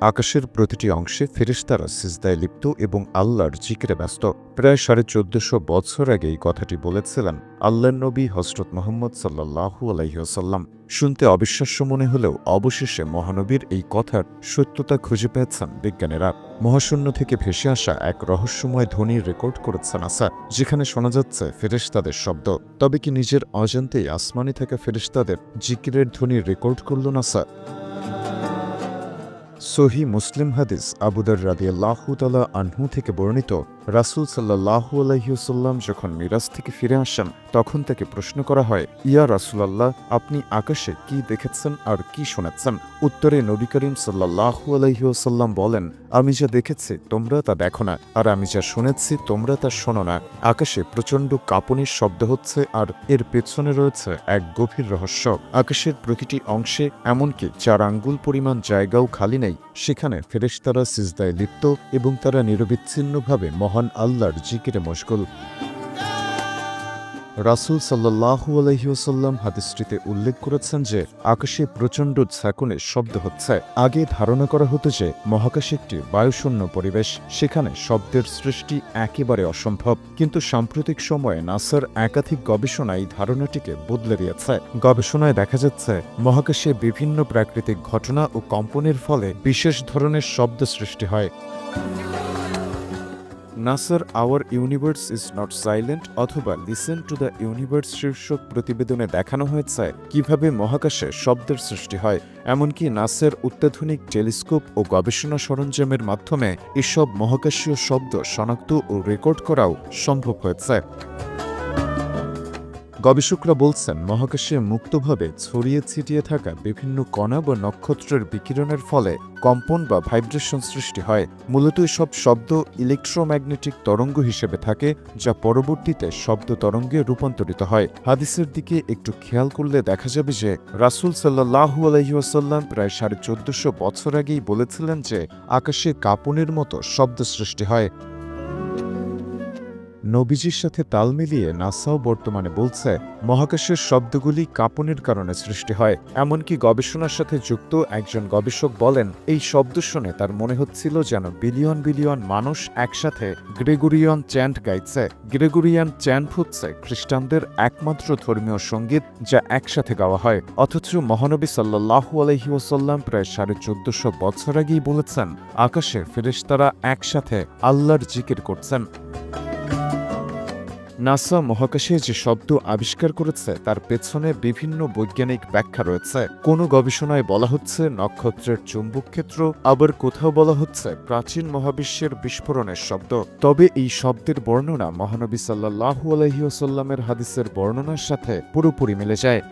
আকাশের প্রতিটি অংশে ফেরেশতারা সিজদায় লিপ্ত এবং আল্লাহর জিকিরে ব্যস্ত। প্রায় সাড়ে চোদ্দশো বছর আগে এই কথাটি বলেছিলেন আল্লাহ নবী হজরত মোহাম্মদ সাল্লাহু আলাইসাল্লাম শুনতে অবিশ্বাস্য মনে হলেও অবশেষে মহানবীর এই কথার সত্যতা খুঁজে পেয়েছেন বিজ্ঞানীরা। মহাশূন্য থেকে ভেসে আসা এক রহস্যময় ধ্বনি রেকর্ড করেছেন নাসা যেখানে শোনা যাচ্ছে ফেরেশতাদের শব্দ। তবে কি নিজের অজান্তেই আসমানি থাকা ফেরেশতাদের জিকিরের ধ্বনি রেকর্ড করল নাসা সহি মুসলিম হাদিস আবুদার রাদিয়াল্লাহু তালা আনহু থেকে বর্ণিত, রাসূল সাল্লাহু আলহিউসাল্লাম যখন মিরাজ থেকে ফিরে আসেন, তখন তাকে প্রশ্ন করা হয়, ইয়া রাসূলাল্লাহ, আপনি আকাশে কি দেখেছেন আর কি শোনাচ্ছেন উত্তরে নবী করিম সাল্লাহু আলহিউসাল্লাম বলেন, আমি যা দেখেছি, তোমরা তা দেখো না, আর আমি যা শুনেছি, তোমরা তা শোনো না। আকাশে প্রচণ্ড কাঁপনির শব্দ হচ্ছে আর এর পেছনে রয়েছে এক গভীর রহস্য। আকাশের প্রতিটি অংশে এমনকি চার আঙ্গুল পরিমাণ জায়গাও খালি নেই। সেখানে ফেরেশতারা সিজদায় লিপ্ত এবং তারা নিরবিচ্ছিন্নভাবে মহান আল্লাহর জিকিরে মশগুল। রাসুল সাল্লাহু আলহিউসাল্লাম হাদিসটিতে উল্লেখ করেছেন যে, আকাশে প্রচণ্ড ঝাঁকুনে শব্দ হচ্ছে। আগে ধারণা করা হতো যে, মহাকাশ একটি বায়ুশূন্য পরিবেশ, সেখানে শব্দের সৃষ্টি একেবারে অসম্ভব। কিন্তু সাম্প্রতিক সময়ে নাসার একাধিক গবেষণায় এই ধারণাটিকে বদলে দিয়েছে। গবেষণায় দেখা যাচ্ছে, মহাকাশে বিভিন্ন প্রাকৃতিক ঘটনা ও কম্পনের ফলে বিশেষ ধরনের শব্দ সৃষ্টি হয়। নাসার our universe is not silent অথবা লিসেন টু দ্য ইউনিভার্স শীর্ষক প্রতিবেদনে দেখানো হয়েছে কীভাবে মহাকাশে শব্দের সৃষ্টি হয়। এমনকি নাসের অত্যাধুনিক টেলিস্কোপ ও গবেষণা সরঞ্জামের মাধ্যমে এসব মহাকাশীয় শব্দ শনাক্ত ও রেকর্ড করাও সম্ভব হয়েছে। গবেষকরা বলছেন, মহাকাশে মুক্তভাবে ছড়িয়ে ছিটিয়ে থাকা বিভিন্ন কণা বা নক্ষত্রের বিকিরণের ফলে কম্পন বা ভাইব্রেশন সৃষ্টি হয়। মূলত এসব শব্দ ইলেকট্রোম্যাগনেটিক তরঙ্গ হিসেবে থাকে, যা পরবর্তীতে শব্দ তরঙ্গে রূপান্তরিত হয়। হাদিসের দিকে একটু খেয়াল করলে দেখা যাবে যে, রাসুল সাল্লাহু আলহিউসাল্লাম প্রায় সাড়ে চোদ্দশো বছর আগেই বলেছিলেন যে, আকাশে কাঁপনের মতো শব্দ সৃষ্টি হয়। নবীজির সাথে তাল মিলিয়ে নাসাও বর্তমানে বলছে, মহাকাশের শব্দগুলি কাঁপনের কারণে সৃষ্টি হয়। এমনকি গবেষণার সাথে যুক্ত একজন গবেষক বলেন, এই শব্দ শুনে তার মনে হচ্ছিল যেন বিলিয়ন বিলিয়ন মানুষ একসাথে গ্রেগরিয়ান চ্যান্ট গাইছে। গ্রেগরিয়ান চ্যান্ট হচ্ছে খ্রিস্টানদের একমাত্র ধর্মীয় সংগীত যা একসাথে গাওয়া হয়। অথচ মহানবী সাল্লাহু আলহি ওসাল্লাম প্রায় সাড়ে চোদ্দশো বছর আগেই বলেছেন, আকাশে ফেরেশতারা একসাথে আল্লাহর জিকির করছেন। নাসা মহাকাশে যে শব্দ আবিষ্কার করেছে, তার পেছনে বিভিন্ন বৈজ্ঞানিক ব্যাখ্যা রয়েছে। কোনো গবেষণায় বলা হচ্ছে নক্ষত্রের চুম্বক ক্ষেত্র, আবার কোথাও বলা হচ্ছে প্রাচীন মহাবিশ্বের বিস্ফোরণের শব্দ। তবে এই শব্দের বর্ণনা মহানবী সাল্লাহু আলহিউসাল্লামের হাদিসের বর্ণনার সাথে পুরোপুরি মিলে যায়।